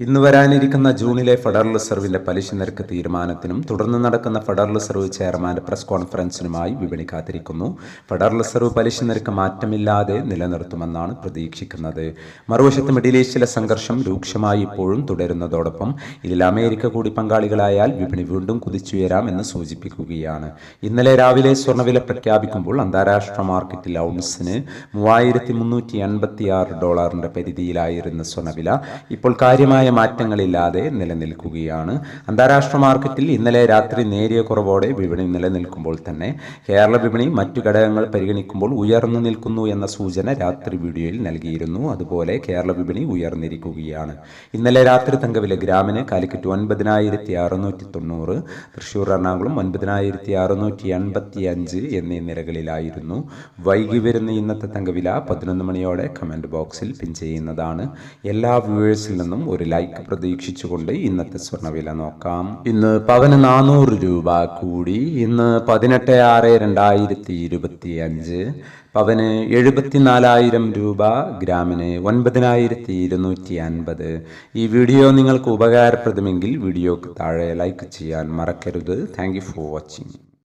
ഇന്ന് വരാനിരിക്കുന്ന ജൂണിലെ ഫെഡറൽ റിസർവിന്റെ പലിശ നിരക്ക് തീരുമാനത്തിനും തുടർന്ന് നടക്കുന്ന ഫെഡറൽ റിസർവ് ചെയർമാന്റെ പ്രസ് കോൺഫറൻസിനുമായി വിപണി കാത്തിരിക്കുന്നു. ഫെഡറൽ റിസർവ് പലിശ നിരക്ക് മാറ്റമില്ലാതെ നിലനിർത്തുമെന്നാണ് പ്രതീക്ഷിക്കുന്നത്. മറുവശത്ത് മിഡിൽ ഈസ്റ്റിലെ സംഘർഷം രൂക്ഷമായി ഇപ്പോഴും തുടരുന്നതോടൊപ്പം ഇതിൽ അമേരിക്ക കൂടി പങ്കാളികളായാൽ വിപണി വീണ്ടും കുതിച്ചുയരാമെന്ന് സൂചിപ്പിക്കുകയാണ്. ഇന്നലെ രാവിലെ സ്വർണവില പ്രഖ്യാപിക്കുമ്പോൾ അന്താരാഷ്ട്ര മാർക്കറ്റിൽ ഔൺസിന് മൂവായിരത്തി ഡോളറിന്റെ പരിധിയിലായിരുന്ന സ്വർണവില ഇപ്പോൾ കാര്യമായ മാറ്റങ്ങളില്ലാതെ നിലനിൽക്കുകയാണ്. അന്താരാഷ്ട്ര മാർക്കറ്റിൽ ഇന്നലെ രാത്രി നേരിയ കുറവോടെ വിപണി നിലനിൽക്കുമ്പോൾ തന്നെ കേരള വിപണി മറ്റു ഘടകങ്ങൾ പരിഗണിക്കുമ്പോൾ ഉയർന്നു നിൽക്കുന്നു എന്ന സൂചന രാത്രി വീഡിയോയിൽ നൽകിയിരുന്നു. അതുപോലെ കേരള വിപണി ഉയർന്നിരിക്കുകയാണ്. ഇന്നലെ രാത്രി തങ്കവില ഗ്രാമിന് കാലിക്കറ്റ് ഒൻപതിനായിരത്തി അറുന്നൂറ്റി തൊണ്ണൂറ് തൃശ്ശൂർ എറണാകുളം ഒൻപതിനായിരത്തി അറുന്നൂറ്റി എൺപത്തി അഞ്ച് എന്നീ നിരകളിലായിരുന്നു വൈകി വരുന്ന ഇന്നത്തെ തങ്കവില പതിനൊന്ന് മണിയോടെ കമന്റ് ബോക്സിൽ പിൻ ചെയ്യുന്നതാണ്. എല്ലാ വ്യൂവേഴ്സിൽ നിന്നും ഒരു ലൈക്ക് പ്രതീക്ഷിച്ചുകൊണ്ട് ഇന്നത്തെ സ്വർണവില നോക്കാം. ഇന്ന് പവന് നാനൂറ് രൂപ കൂടി. ഇന്ന് പതിനെട്ട് ആറ് രണ്ടായിരത്തി ഇരുപത്തി അഞ്ച് പവന് എഴുപത്തിനാലായിരം രൂപ ഗ്രാമിന് ഒൻപതിനായിരത്തി ഇരുന്നൂറ്റി അൻപത്. ഈ വീഡിയോ നിങ്ങൾക്ക് ഉപകാരപ്രദമെങ്കിൽ വീഡിയോക്ക് താഴെ ലൈക്ക് ചെയ്യാൻ മറക്കരുത്. Thank for watching.